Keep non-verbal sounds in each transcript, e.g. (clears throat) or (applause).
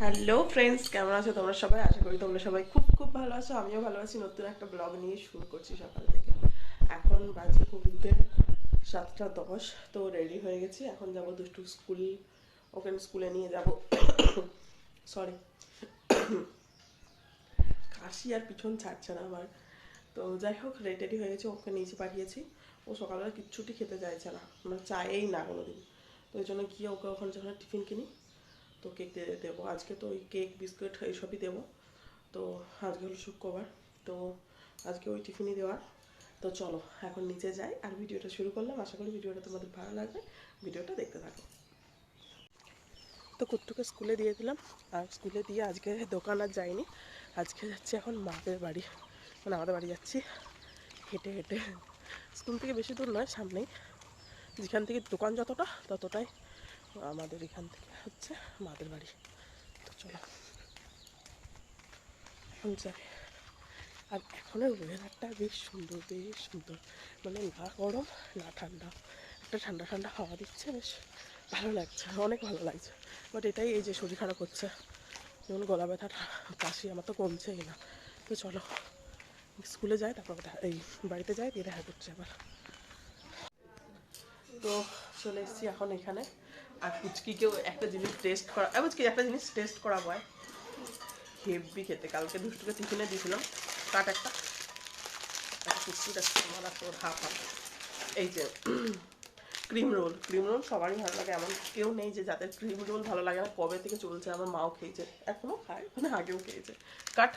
Hello friends কেমন আছো তোমরা সবাই? আশা করি তোমরা সবাই খুব খুব ভালো আছো। আমিও ভালো আছি, নতুন একটা ব্লগ নিয়ে শুরু করছি সকাল থেকে। এখন বাজে ঘুরতে সাতটা দশ, তো রেডি হয়ে গেছি। এখন যাব দুষ্টু স্কুল ওকে স্কুলে নিয়ে যাব। সরি কাশি আর পিছন ছাড়ছে না আমার। তো যাই হোক রেডি হয়ে গেছে, ওকে নিচে পাঠিয়েছি। ও সকালবেলা কিচ্ছুটি খেতে চাইছে না। মানে চায়েই না কোনোদিন। তো ওই জন্য গিয়ে ওকে ওখানে যখন টিফিন কিনি তো কেক দেবো? আজকে তো ওই কেক, বিস্কুট, এইসবই দেবো। তো আজকে হলো শুক্রবার। তো আজকে ওই টিফিনই দেওয়ার। তো চলো, এখন নিচে যাই আর ভিডিওটা শুরু করলাম। আশা করি ভিডিওটা তোমাদের ভালো লাগবে। ভিডিওটা দেখতে থাকো। তো কুট্টুকে স্কুলে দিয়ে দিলাম। আর স্কুলে দিয়ে আজকে দোকান আর যাইনি। আজকে যাচ্ছি এখন মাদের বাড়ি। মানে আমাদের বাড়ি যাচ্ছি। হেঁটে হেঁটে। স্কুল থেকে বেশি দূর নয়, সামনেই। যেখান থেকে দোকান যতটা, ততটাই আমাদের এখান থেকে হচ্ছে মাদের বাড়ি। তো চলো। এখন যাই। আর এখনের ওয়েদারটা বেশ সুন্দর বেশ সুন্দর। মানে না গরম, না ঠান্ডা। একটা ঠান্ডা ঠান্ডা হাওয়া দিচ্ছে, বেশ ভালো লাগছে, অনেক ভালো লাগছে। বাট এটাই এই যে শরীর খারাপ হচ্ছে। যেমন গলা ব্যথা কাশি আমার তো কমছেই না। তো চলো, স্কুলে যাই, তারপর এই বাড়িতে যাই, দিয়ে দেখা করছে আবার। তো চলে এসেছি এখন এখানে। আর পুচকিকেও একটা জিনিস টেস্ট করা পুচকি একটা জিনিস টেস্ট করা হয় হেভি খেতে। কালকে দুষ্টুকে টিফিনে দিয়েছিলাম। কাট একটা আমার হাফ এই যে ক্রিম রোল ক্রিম রোল সবারই ভালো লাগে। এমন কেউ নেই যে যাদের ক্রিম রোল ভালো লাগে না, কবে থেকে চলছে আমার মাও খেয়েছে। এখনও খায় মানে আগেও খেয়েছে। কাট।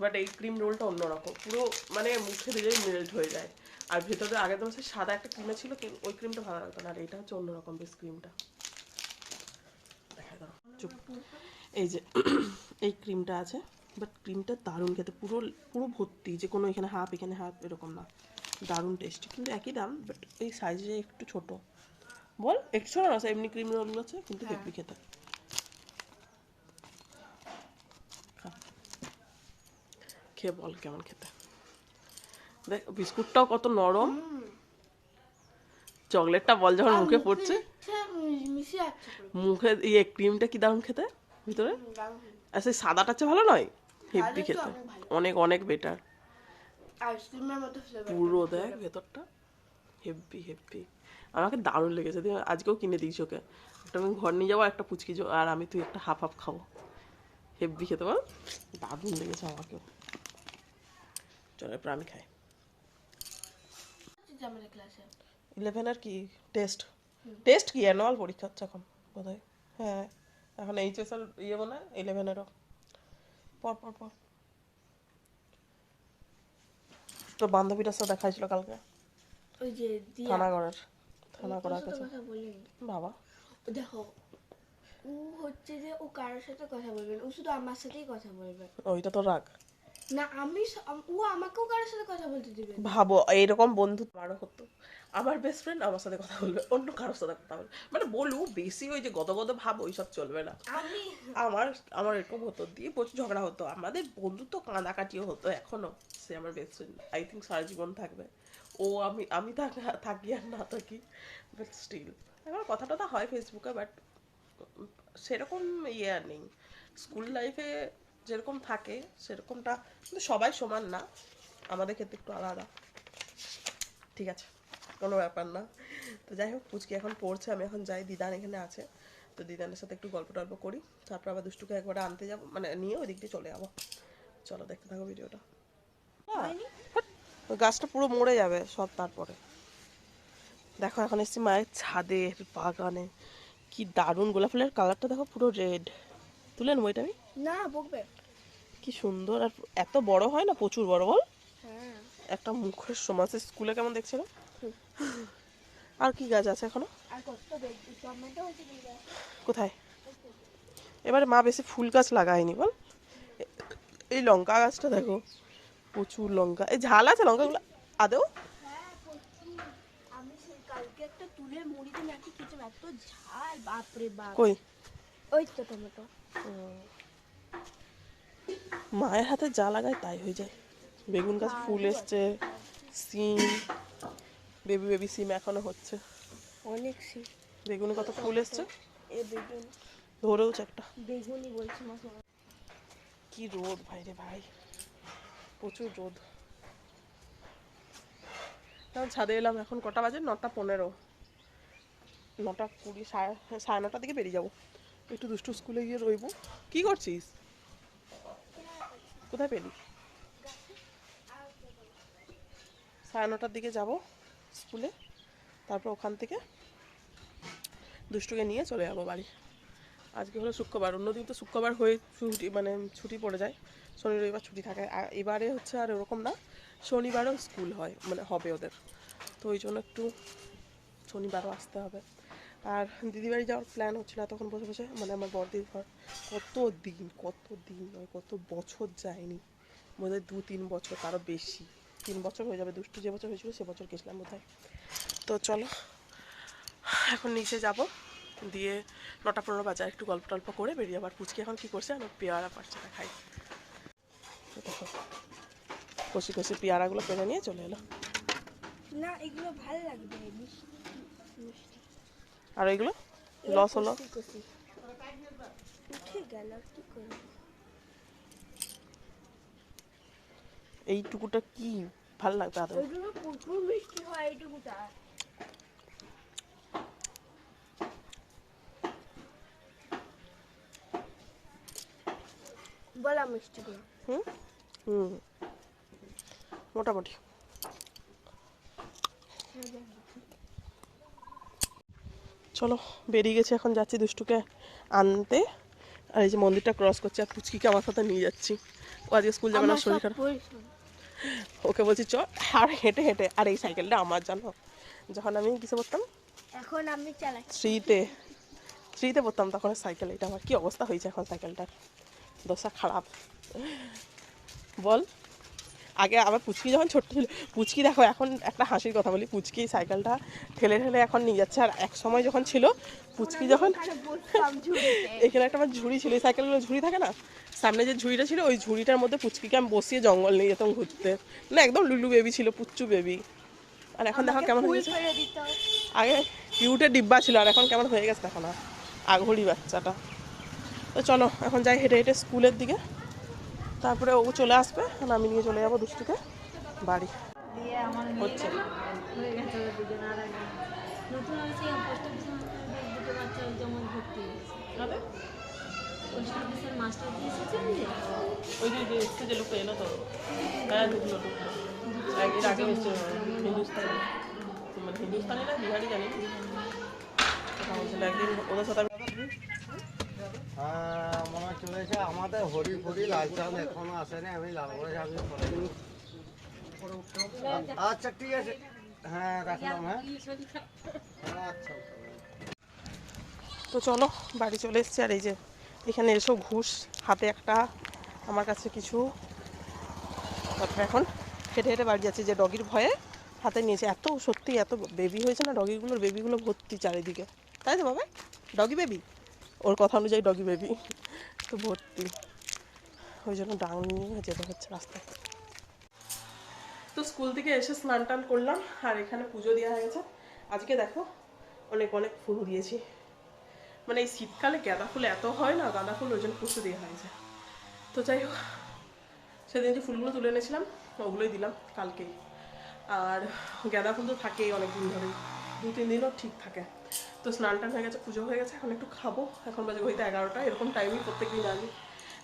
বাট এই ক্রিম রোলটা অন্যরকম। পুরো মানে মুখে দিলেই মেল্ট হয়ে যায়। আর ভেতরে আগে তো সাদা একটা ক্রিমে ছিল ওই ক্রিমটা ভালো লাগতো না। আর এটা হচ্ছে অন্যরকম বেশ ক্রিমটা চুপ। এই যে (clears throat) এই ক্রিমটা আছে বাট ক্রিমটা দারুণ খেতে পুরো পুরো ভর্তি যে কোনো এখানে হাফ এখানে হাফ এরকম না। দারুণ টেস্টি কিন্তু একই দাম বাট এই সাইজে একটু ছোট। বল একটু ছোট না এমনি ক্রিম রোলগুলো আছে কিন্তু হেভি খেতে। খেয়ে বল কেমন খেতে। দেখ বিস্কুটটাও কত নরম। চকলেটটা বল যখন মুখে পড়ছে। মুখে ইয়ে ক্রিমটা কি দারুণ খেতে? ভিতরে। আর সেই সাদাটা চেয়ে ভালো নয়? হেভি খেতে। অনেক অনেক বেটার পুরো দেখ ভেতরটা। Heavy heavy. আমাকে দারুণ লেগেছে। দিয়ে আজকেও কিনে দিয়েছি ওকে। একটা আমি ঘর নিয়ে যাব একটা পুচকি যাব আর আমি তুই একটা হাফ হাফ খাব। হেভি খেতে পারো দারুণ লেগেছে আমাকেও। চলো এরপর আমি খাই। ক্লাসে ইলেভেনের কি টেস্ট টেস্ট কি অ্যানুয়াল পরীক্ষা হচ্ছে এখন বোধহয়। হ্যাঁ এখন এইচএস এর ইয়ে মনে হয় ইলেভেনেরও পর পর পর। তো বান্ধবীটার সাথে দেখা হয়েছিল কালকে? ওই যে থানাগড়ের থানা ওর কাছে। বাবা। দেখো ও হচ্ছে যে ও কারোর সাথে কথা বলবে না ও শুধু আমার সাথেই কথা বলবে। ওইটা তো রাগ। না আমি ও আমাকেও কারোর সাথে কথা বলতে দিবে। ভাবো এরকম বন্ধু আমারও হতো। আমার বেস্ট ফ্রেন্ড আমার সাথে কথা বলবে অন্য কারোর সাথে কথা বলবে। মানে বলু বেশি ওই যে গত গত ভাব ওইসব চলবে না। আমি আমার আমার এরকম হতো দিয়ে প্রচুর ঝগড়া হতো। আমাদের বন্ধুত্ব কাঁদাকাটিও হতো এখনও সে আমার বেস্ট ফ্রেন্ড আই থিঙ্ক সারা জীবন থাকবে। ও আমি আমি থাক- থাকি আর না থাকি বাট স্টিল আমার কথা টথা হয় ফেসবুকে বাট সেরকম ইয়ে আর নেই। স্কুল লাইফে যেরকম থাকে সেরকমটা কিন্তু সবাই সমান না। আমাদের ক্ষেত্রে একটু আলাদা। ঠিক আছে কোনো ব্যাপার না। তো যাই হোক পুচকি এখন পড়ছে আমি এখন যাই দিদান এখানে আছে। তো দিদানের সাথে একটু গল্প টল্প করি। তারপর আবার দুষ্টুকে একবার আনতে যাব মানে নিয়ে ওই দিক দিয়ে চলে যাব। চলো দেখতে থাকো ভিডিওটা। গাছটা পুরো মরে যাবে সব তারপরে। দেখো এখন এসছি মায়ের ছাদের বাগানে। কি দারুণ গোলাপ ফুলের কালারটা দেখো পুরো রেড। তুলে নেব এটা আমি? না বকবে। কি সুন্দর। আর এত বড় হয় না? প্রচুর বড় বল। হ্যাঁ। একটা মুখের সমাজে স্কুলে কেমন দেখছিল? আর কি গাছ আছে এখনও? কোথায়? এবারে মা বেশি ফুল গাছ লাগায়নি বল। এই লঙ্কা গাছটা দেখো। প্রচুর লঙ্কা। এই ঝাল আছে লঙ্কাগুলো? আদেও হ্যাঁ কই? ওই তো টমেটো। মায়ের হাতে যা লাগায় তাই হয়ে যায়। বেগুন গাছ ফুল এসছে সিম বেবি বেবি সিম এখনও হচ্ছে। অনেক সিম। বেগুনে কত ফুল এসছে? ধরেওছে একটা। বেগুনি বলছি মা কি রোদ ভাই রে ভাই। প্রচুর রোদ। ছাদে এলাম এখন কটা বাজে? নটা পনেরো। নটা কুড়ি সাড়ে সাড়ে নটার দিকে বেরিয়ে যাব। একটু দুষ্টু স্কুলে গিয়ে রইবো। কি করছিস? কোথায় পেলি? সাড়ে নটার দিকে যাব স্কুলে। তারপর ওখান থেকে দুষ্টুকে নিয়ে চলে যাব বাড়ি। আজকে হলো শুক্রবার, অন্যদিন তো শুক্রবার হয়ে ছুটি মানে ছুটি পড়ে যায়। শনি, রবিবার ছুটি থাকে। আর এবারে হচ্ছে আর ওরকম না, শনিবারও স্কুল হয় মানে হবে ওদের। তো ওই জন্য একটু শনিবারও আসতে হবে। আর দিদিবাড়ি যাওয়ার প্ল্যান হচ্ছিল তখন বসে বসে মানে আমার বড়দির ঘর। কত দিন কত দিন কত বছর যায়নি। বোধহয় দু তিন বছর, তারও বেশি। তিন বছর হয়ে যাবে, দুষ্টু যে বছর হয়েছিল সে বছর গেছিলাম বোধহয়। তো চলো, এখন নিচে যাব, দিয়ে নটা পনেরো বাজার একটু গল্প টল্প করে বেরিয়ে আবার পুচকি এখন কি করছে আমি পেয়ারা পারছে না, খাই। দেখো, কষি কষি পেয়ারাগুলো পেরে নিয়ে চলে এলো। না, এগুলো ভালো লাগবে আর এগুলো? লস হলো? গেল আর কি? ভালো লাগবে প্রচুর মিষ্টি হয় এইটুকুটা বলা মিষ্টিগুলো হুম? হুম। মোটামুটি। চলো বেরিয়ে গেছি এখন যাচ্ছি দুষ্টুকে আনতে। আর এই যে মন্দিরটা ক্রস করছি আর পুচকিকে আমার সাথে নিয়ে যাচ্ছি। ও আজকে স্কুল যাবে না শরীর খারাপ। ওকে বলছি চ আর হেঁটে হেঁটে আর এই সাইকেলটা আমার জানো? যখন আমি কিসে পড়তাম? এখন আমি চালাই। থ্রিতে। থ্রিতে পড়তাম তখন সাইকেল এটা আমার কি অবস্থা হয়েছে এখন সাইকেলটার? দশা খারাপ। বল। আগে আবার পুচকি যখন ছোট্ট ছিল পুচকি দেখো এখন একটা হাসির কথা বলি পুচকি সাইকেলটা ঠেলে ঠেলে এখন নিয়ে যাচ্ছে। আর এক সময় যখন ছিল পুচকি যখন এখানে একটা আমার ঝুড়ি ছিল এই সাইকেলগুলো ঝুড়ি থাকে না? সামনে যে ঝুড়িটা ছিল ওই ঝুড়িটার মধ্যে পুচকিকে আমি বসিয়ে জঙ্গল নিয়ে যেতাম ঘুরতে। না একদম লুলু বেবি ছিল পুচ্চু বেবি। আর এখন দেখো কেমন হয়েছে। আগে কিউটের ডিব্বা ছিল আর এখন কেমন হয়ে গেছে দেখো না। আঘড়ি বাচ্চাটা। তো চলো এখন যাই হেঁটে হেঁটে স্কুলের দিকে। তারপরে ও চলে আসবে আমি নিয়ে চলে যাব দুষ্টুকে। বাড়ি। দিয়ে আমার হচ্ছে ওই যে যে এসছে যে লোকটা এলো তো। হ্যাঁ ঢুকলো ঢুকলো এক- আগে এসছে হিন্দুস্তানি। মানে হিন্দুস্তানি না বিহারি জানি একদিন ওদের সাথে আমি হ্যাঁ, মনে হয় চলেছে আমাদের হরি ফরি লাল চাঁদ এখনও আসেনি, আমি লাল করে আমি করে দিই। আচ্ছা ঠিক আছে। হ্যাঁ রাখলাম হ্যাঁ। আচ্ছা তো চলো, বাড়ি চলে এসছি। আর এই যে এখানে এসব ঘুষ, হাতে একটা, আমার কাছে কিছু। তারপরে এখন হেঁটে হেঁটে বাড়ি যাচ্ছি, যে ডগির ভয়ে হাতে নিয়েছে। এত সত্যি, এত বেবি হয়েছে না, ডগিগুলোর বেবিগুলো ভর্তি চারিদিকে। তাই তো বাবা? ডগি বেবি ওর কথা অনুযায়ী ডগি বেবি তো ভর্তি। ওই জন্য ডাং নিয়ে যেতে হচ্ছে রাস্তায়। তো স্কুল থেকে এসে স্নান টান করলাম, আর এখানে পুজো দেওয়া হয়ে গেছে আজকে দেখো, অনেক অনেক ফুল দিয়েছি। মানে এই শীতকালে গাঁদা ফুল এত হয় না, গাঁদা ফুল ওই জন্য পুজো দেওয়া হয়েছে। তো যাই হোক, সেদিন যে ফুলগুলো তুলে এনেছিলাম, ওগুলোই দিলাম কালকেই আর গাঁদা ফুল তো থাকেই অনেক দিন ধরেই দু তিন দিনও ঠিক থাকে। তো স্নান টান হয়ে গেছে, পুজো হয়ে গেছে, এখন একটু খাব। এখন বাজে হইতে এগারোটা, এরকম টাইমই প্রত্যেক দিন আগে।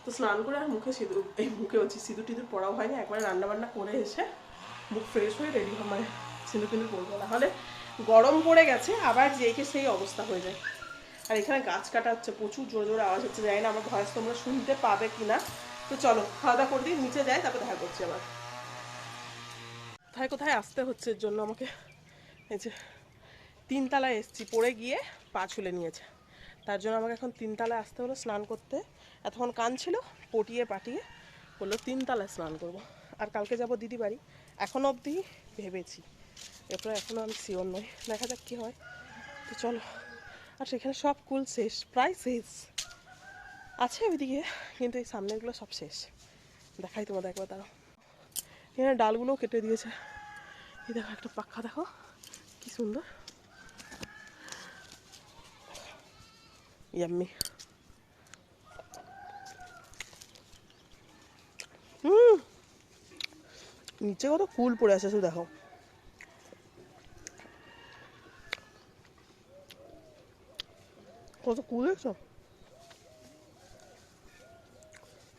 তো স্নান করে আর মুখে সিঁদুর, এই মুখে হচ্ছে সিঁদুর টিঁদুর পড়াও হয়নি, একবার রান্না বান্না করে এসে মুখ ফ্রেশ হয়ে রেডি মানে সিঁদুর টিঁদুর পরবো। নাহলে গরম পড়ে গেছে, আবার যেইকে সেই অবস্থা হয়ে যায়। আর এখানে গাছ কাটা হচ্ছে, প্রচুর জোরে জোরে আওয়াজ হচ্ছে, জানি না আমার ভয়েস তোমরা শুনতে পাবে কি না তো চলো, খাওয়া দাওয়া করে দিই নিচে যাই, তারপর দেখা করছি আবার। কোথায় কোথায় আসতে হচ্ছে এর জন্য আমাকে? এই যে তিনতলায় এসছি। পড়ে গিয়ে পা ছুলে নিয়েছে। তার জন্য আমাকে এখন তিনতলায় আসতে হলো স্নান করতে। এতক্ষণ কান ছিল, পটিয়ে পাটিয়ে বলল, তিনতলায় স্নান করব। আর কালকে যাব দিদি বাড়ি। এখন অবধি ভেবেছি। এরপরে এখনও আমি শিওর নই। দেখা যাক কী হয়। তো চলো। আর সেখানে সব কুল শেষ, প্রায় শেষ। আছে ওইদিকে, কিন্তু এই সামনেগুলো সব শেষ। দেখাই তোমাদের একবার, দাঁড়াও। এখানে ডালগুলোও কেটে দিয়েছে। এই দেখো একটা পাখা, দেখো। কি সুন্দর। Yummy. হুম নিচে কত কুল পড়ে আছে শুধু দেখো কত কুল দেখছ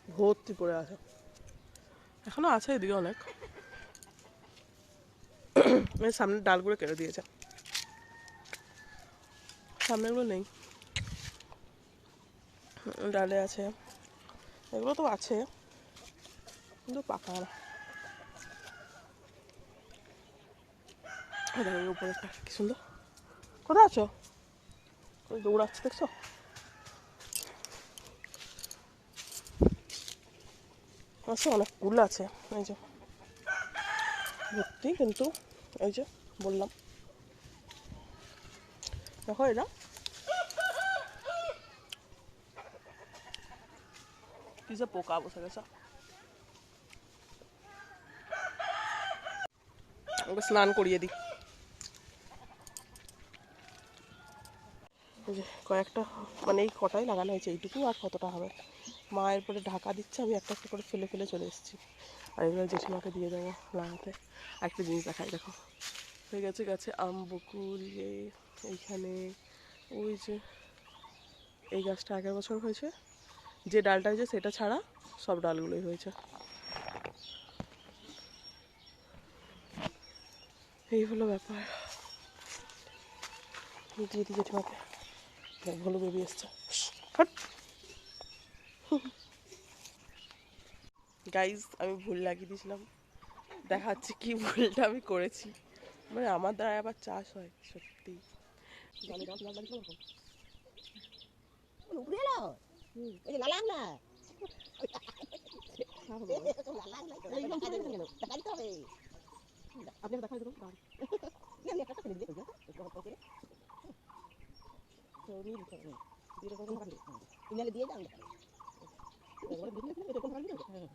ভর্তি পড়ে আছে এখনও আছে এদিকে অনেক সামনে ডালগুলো কেড়ে দিয়েছে সামনেগুলো নেই ডালে আছে। এগুলো তো আছে, কিন্তু পাকা না। উপরে কি সুন্দর। কোথায় আছো? দৌড়াচ্ছে, দেখছ? আছে অনেক কুল আছে, এই যে। ভর্তি কিন্তু এই যে বললাম। দেখো এটা। কি যে পোকা বসে গেছে ওকে স্নান করিয়ে দিই কয়েকটা মানে এই কটাই লাগানো হয়েছে এইটুকু আর কতটা হবে? মা এরপরে ঢাকা দিচ্ছে আমি একটা একটা করে ফেলে ফেলে চলে এসেছি। আর এগুলো জেঠিমাকে দিয়ে দেবো লাগাতে একটা জিনিস দেখাই দেখো। হয়ে গেছে গেছে আম বকুল এইখানে ওই যে এই গাছটা আগের বছর হয়েছে? যে ডালটা হয়েছে সেটা ছাড়া সব ডালগুলোই হয়েছে। এই হলো ব্যাপার। দিয়ে জেঠিমাকে ভালো বেবি এসছে। গাইজ আমি ভুল লাগিয়ে দিয়েছিলাম। দেখাচ্ছি কি ভুলটা আমি করেছি। মানে আমার দ্বারা আবার চাষ হয়, সত্যি। জলে গাছ লাগালে কিরকম? উপরে এলো এই যে লালা আমলা লালা আমলা এইরকম করে কেন দেখাইতে হবে আপনাকে দেখাই দেবো দাঁড়ান। আমি একটা করে দিই এরকম করে তো নিয়ে দিতে হবে। দিয়ে দেবো, দেখাই দেবো। ইনালে দিয়ে দাও একবারে দিয়ে দিলে এরকম ভাবে দিতে হবে।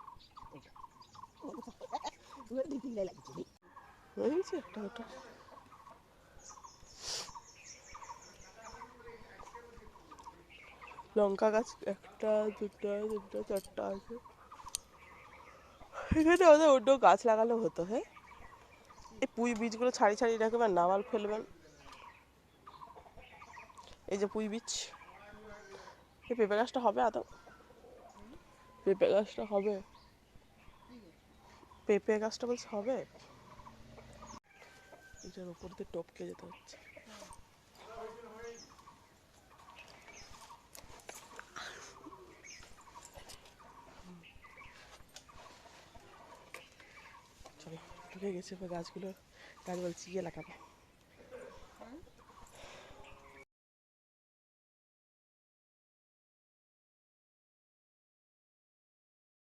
তুমি দুই তিন লাই লাগছে হয়েছে একটা ওটা লঙ্কা গাছ একটা, দুটো, তিনটা, চারটা আছে। এখানে ওদের অন্য গাছ লাগালে হতো হ্যাঁ এই পুঁই বীজগুলো ছাড়ি ছাড়িয়ে রাখবেন নামাল ফেলবেন। এই যে পুঁই বীজ। এই পেঁপে গাছটা হবে আদৌ? পেঁপে গাছটা হবে? পেঁপে গাছটা বলছে হবে? এটার উপর দিয়ে টপকে যেতে হচ্ছে। ঢুকে গেছে গাছগুলো গাছ বলছি গিয়ে লাগাবো।